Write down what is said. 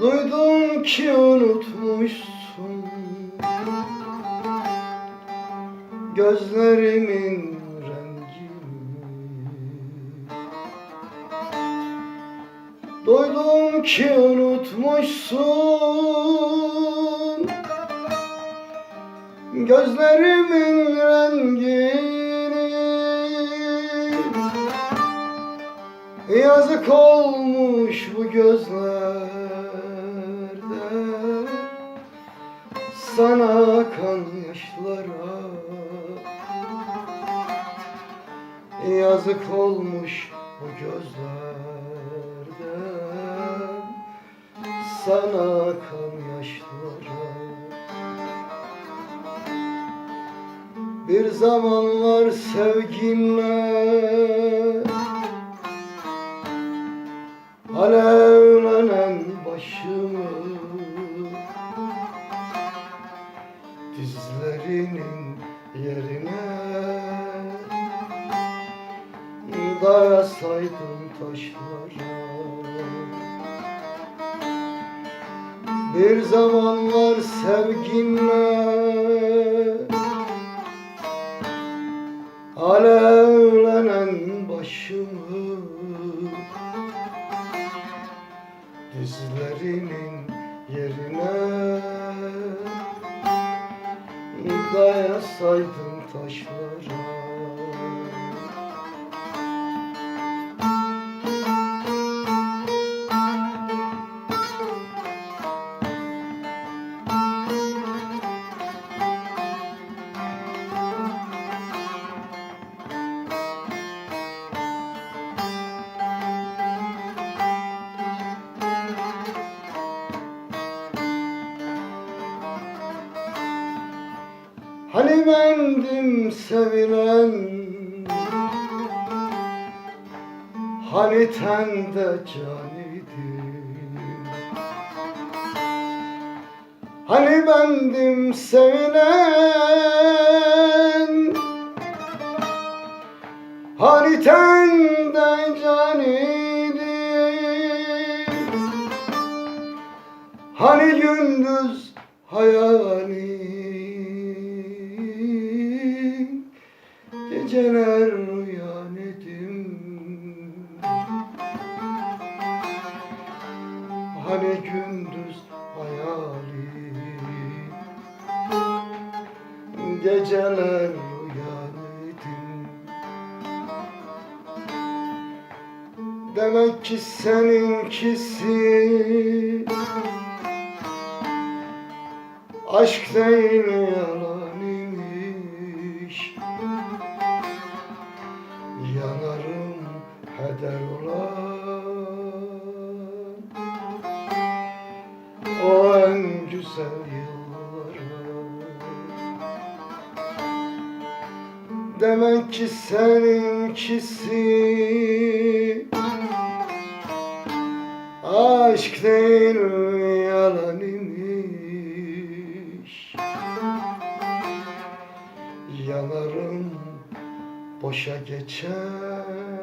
Duydum ki unutmuşsun. Gözlerimin rengini Duydum ki unutmuşsun. Gözlerimin rengini. Yazık olmuş bu gözlerde. Sana Yazık olmuş bu gözlerde. Sana kan yaşlara Bir zamanlar sevginle. Alevlenen başımı. Dizlerinin yerine Dayasaydım taşlara. Bir zamanlar sevginle. Alevlenen başımı. Dizlerinin yerine. Dayasaydım taşlara Hani bendim sevilen. Hani tende can idim Hani bendim sevilen. Hani tende can idim Hani gündüz hayalim Geceler uyan edim. Hani gündüz hayalim Geceler uyan edim. Demek ki seninkisi Aşk değil yalan Yanarım heder olan. O en güzel yıllarım. Demek ki seninkisi Aşk değil yalan imiş? Yanarım boşa geçer.